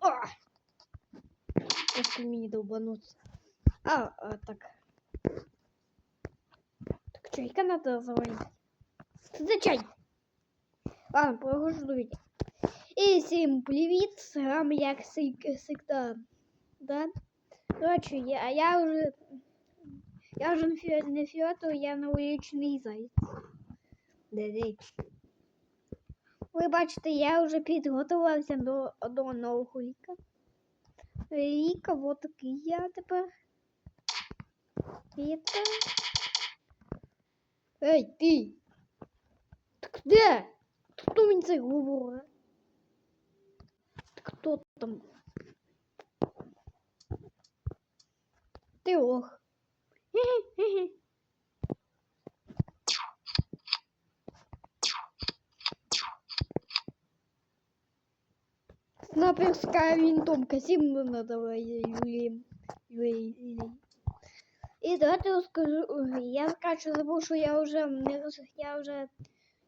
А. Если мне долбануться. А, а, так. Так, чайка надо заварить. Что за чай? Ладно, видео. І всім привіт, з вами як всегда. Да? Короче, я, я уже я вже не фі- не фіотовий, я новорічний зайць. Де-де. Ви бачите, я вже підготувався до, до нового ліка. Ліка, вот такий я тепер. Ліка. Ей, ти! Так де? Хто мені це говорить? Хто там? Ти ох. Хе-хе-хе. Снайперская винтовка. Символ надо Юлием. Юлием. І давайте розкажу. Я скажу, забув, що я вже не роз... я вже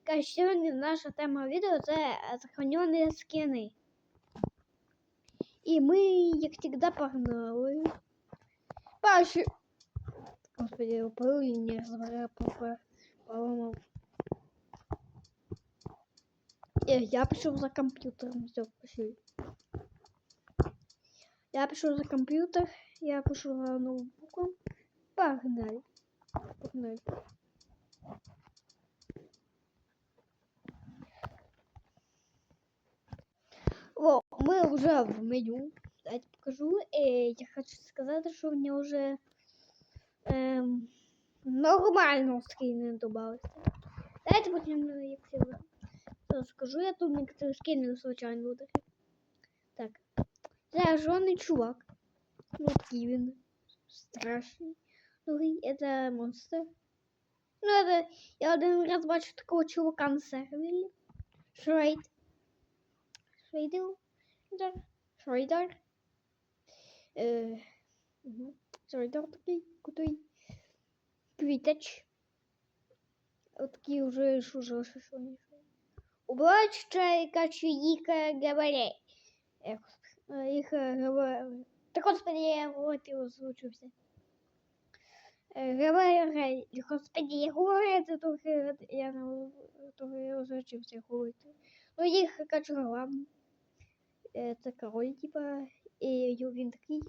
кажу, сьогодні наша тема відео це захоронені скини. І ми, як завжди, погнали. Перші... Господи, управління зваря поламав. Е, Я пішов за комп'ютером, все, пішли. Я пішов за комп'ютер, я пішов за ноутбуком. Погнали. Погнали. О, мы уже в меню. Давайте покажу. Э, я хочу сказать, что мне уже эм, нормально скины добавились. Давайте потім, е, як я розкажу, я тут некоторые скини, звичайно, буду. Так. Це жодний чувак. Вот такий він. Страшний. Другий, это монстр. Ну, это я один раз бачу такого чувака на сервері. Шрейд. Шрейдер. Шрейдер. Шрейдер. Е, угу. Шрейдер такий крутий. Квітач. От такий уже що Ж, що що не що. Облаччя, качу їх говорять. Ех, їх говорять. Так, господи, я говорити озвучився. Говорить, господи, я говорю, це трохи я не трохи озвучився говорити. Ну, їх качу главний. Це король, типа, і він такий.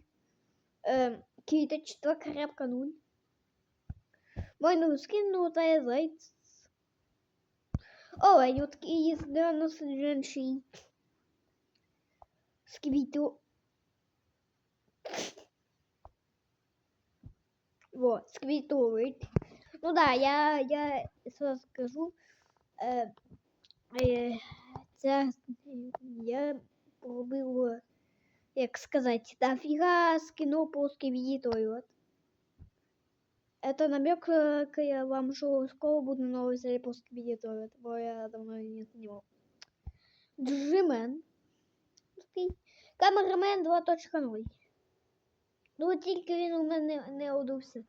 Е, Квіточ, два крапка нуль. Майну скину, та я зайць. О, а й такий є донослідчий. З квіту. Вот, сквітовий. Ну да, я, я сразу скажу. Е, е, це я робив, як сказати, дофіга скіно по сквітові. Вот. Это намек э, к я вам, что скоро буду новый серии по сквитове, бо я давно не снимал. Джимен. Такий. Камерамен 2.0. Ну тільки він у мене не одувся.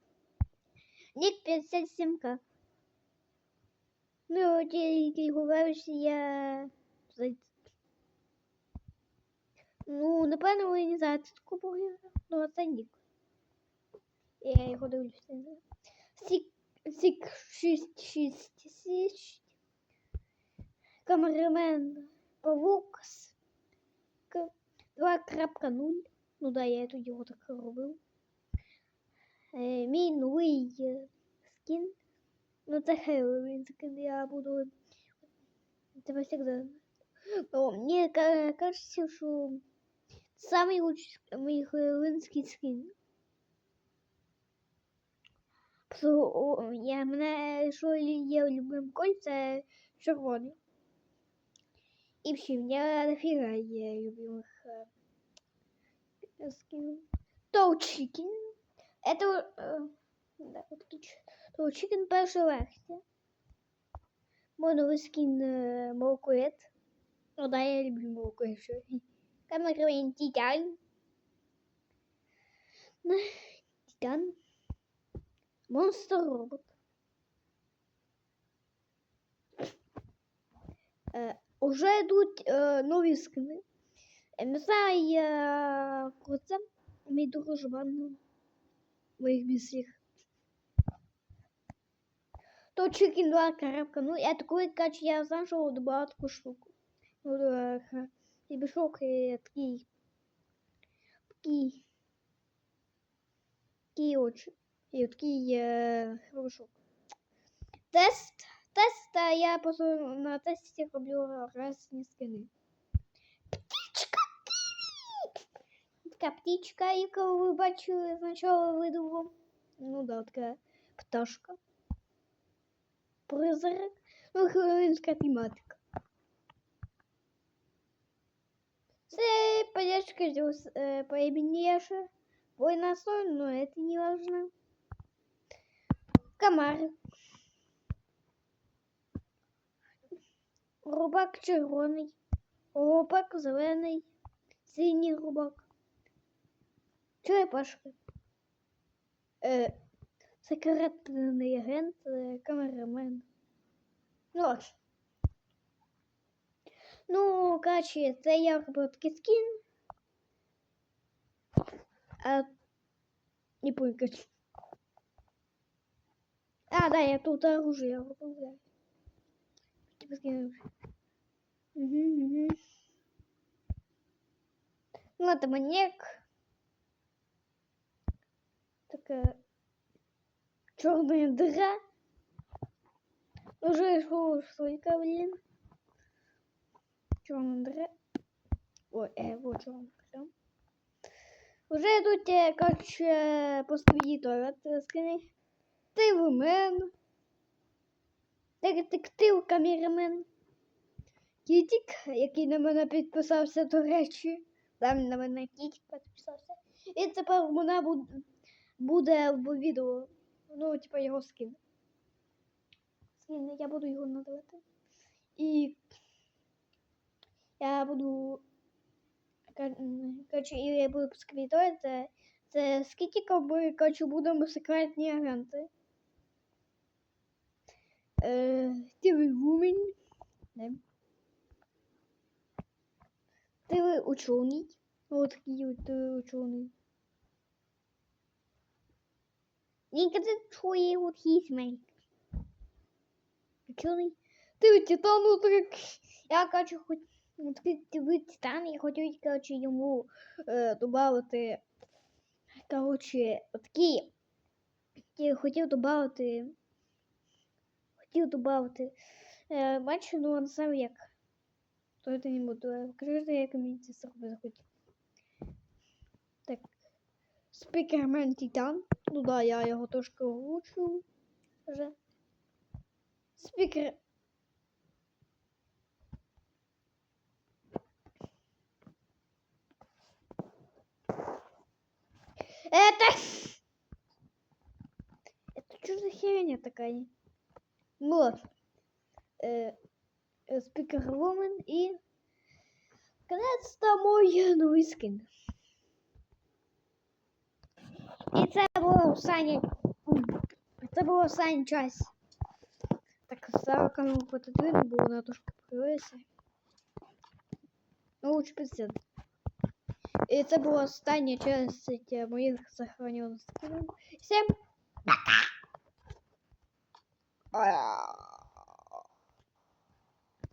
Нік 57к. Ну, тільки говориш, я... зайць. Ну, напевно, ви не знаєте таку погрібу. Ну, це Нік. Я його дивлюся. Сік, сік 666. Камерамен Павук. 2.0. Ну да, я тут його так робив. Е, мій новий е, скін. Ну це Хеллоуін скін, я буду. Це всегда. Но мне ка- кажется, что самый лучший мой хэллоуинский скин. Я мене, що є любим коль, це червоний. І всім, я дофіга є любимих е, скинів. Чикен. Это, э, да. Тоу Чикен перша версія. Мой новий скін е, Ну да, я люблю Молокоет. що. Камерамен Титан. Титан. Монстр робот. вже йдуть е, нові скини. Е, Не знаю, я коли це мій дуже багато моїх місцях. То Chicken 2 коробка. Ну, я такой, короче, я знаю, что добавил такую штуку. Ну, да, ха. и бешок, и такие. Такие. Очень. И такие э, бешок. Тест. Тест, а я просто на тесте роблю разные скины. Птичка Ківі! Така птичка, яку ви бачили спочатку видову. Ну да, така пташка. Призрак. Ну, хвилинська тематика. Це поддержка э, Яша. Война соль, но это не важно. Комар. Рубак червоний. Рубак зелений. Синій рубак. Черепашка. Е, секретний агент, е, камерамен. Ну, ось. Ну, коротше, це я робив такий скін. А... Не короче. А, да, я тут оружие да. Типа скин. Угу, угу. Ну, это маньяк. Такая черная дыра. Уже стойка, блин. Черная дыра. Ой, э, вот черная дыра. Уже тут, э, короче, после відео скини. Ти вумен. Детектив камерамен. Кітік, який на мене підписався, до речі. Там на мене кітік підписався. І тепер вона буде, в відео. Ну, типа його скин. Скин, я буду його надавати. І я буду. Короче, і я буду скрітувати. Це, з кітіком ми, будемо секретні агенти. Е, ти. Не. Ти учений. Вот такий от ти учений. Ніколи твої от хісмей. Учений. Ти ви титану так. Я хочу хоч ну, такий ти ви титан, я хотів, короче, йому е, добавити, короче, такі. Я хотів добавити хотів додати. Е, бачу, ну он сам як. То это не буду. Покажи, як мені це зробити захотів. Так. Спікермен Титан. Ну да, я його трошки озвучив вже. Спікер. Это... Это что за херня такая? Вот. Э, э, Спикер Woman і наконец-то мой новий скин. І це було останнє. Це було останній час. Так, ставила камеру потадвину, бо вона трошки покрилася. Ну, лучше 50. І це була остання часть моїх захоронених скинів. Всім пока! Ah.